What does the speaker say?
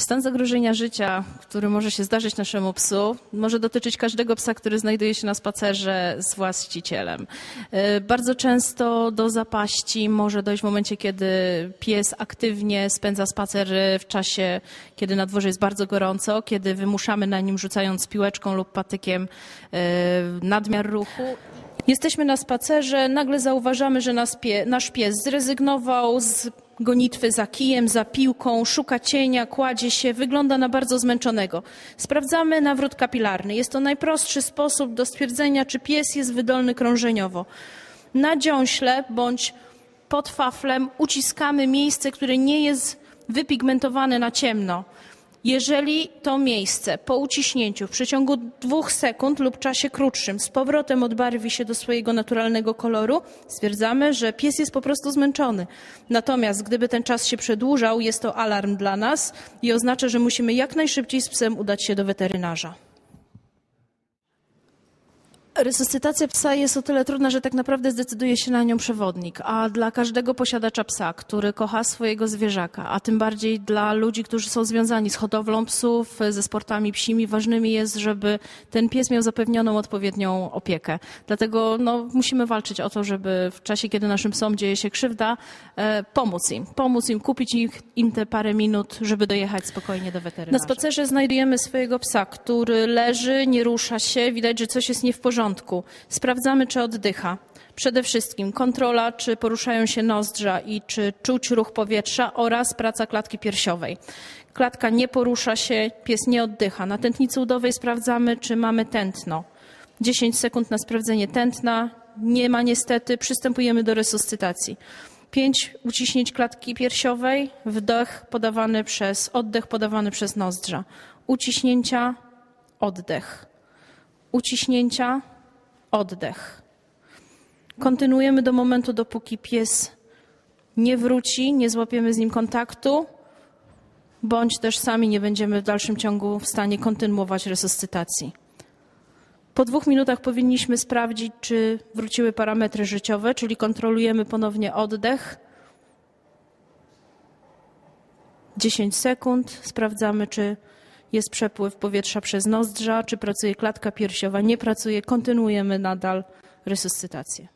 Stan zagrożenia życia, który może się zdarzyć naszemu psu, może dotyczyć każdego psa, który znajduje się na spacerze z właścicielem. E, bardzo często do zapaści może dojść w momencie, kiedy pies aktywnie spędza spacer w czasie, kiedy na dworze jest bardzo gorąco, kiedy wymuszamy na nim rzucając piłeczką lub patykiem e, nadmiar ruchu. Jesteśmy na spacerze, nagle zauważamy, że nasz pies zrezygnował z gonitwy za kijem, za piłką, szuka cienia, kładzie się, wygląda na bardzo zmęczonego. Sprawdzamy nawrót kapilarny. Jest to najprostszy sposób do stwierdzenia, czy pies jest wydolny krążeniowo. Na dziąśle bądź pod faflem uciskamy miejsce, które nie jest wypigmentowane na ciemno. Jeżeli to miejsce po uciśnięciu w przeciągu dwóch sekund lub czasie krótszym z powrotem odbarwi się do swojego naturalnego koloru, stwierdzamy, że pies jest po prostu zmęczony. Natomiast gdyby ten czas się przedłużał, jest to alarm dla nas i oznacza, że musimy jak najszybciej z psem udać się do weterynarza. Resuscytacja psa jest o tyle trudna, że tak naprawdę zdecyduje się na nią przewodnik, a dla każdego posiadacza psa, który kocha swojego zwierzaka, a tym bardziej dla ludzi, którzy są związani z hodowlą psów, ze sportami psimi, ważnymi jest, żeby ten pies miał zapewnioną odpowiednią opiekę. Dlatego no, musimy walczyć o to, żeby w czasie, kiedy naszym psom dzieje się krzywda, e, pomóc im. Pomóc im, kupić ich, im te parę minut, żeby dojechać spokojnie do weterynarza. Na spacerze znajdujemy swojego psa, który leży, nie rusza się, widać, że coś jest nie w porządku porządku. Sprawdzamy, czy oddycha. Przede wszystkim kontrola, czy poruszają się nozdrza i czy czuć ruch powietrza oraz praca klatki piersiowej. Klatka nie porusza się, pies nie oddycha. Na tętnicy udowej sprawdzamy, czy mamy tętno. 10 sekund na sprawdzenie tętna. Nie ma niestety, przystępujemy do resuscytacji. 5 uciśnięć klatki piersiowej, wdech podawany przez, oddech podawany przez nozdrza. Uciśnięcia, oddech. Uciśnięcia, oddech. Kontynuujemy do momentu, dopóki pies nie wróci, nie złapiemy z nim kontaktu, bądź też sami nie będziemy w dalszym ciągu w stanie kontynuować resuscytacji. Po dwóch minutach powinniśmy sprawdzić, czy wróciły parametry życiowe, czyli kontrolujemy ponownie oddech. 10 sekund, sprawdzamy, czy jest przepływ powietrza przez nozdrza, czy pracuje klatka piersiowa, nie pracuje, kontynuujemy nadal resuscytację.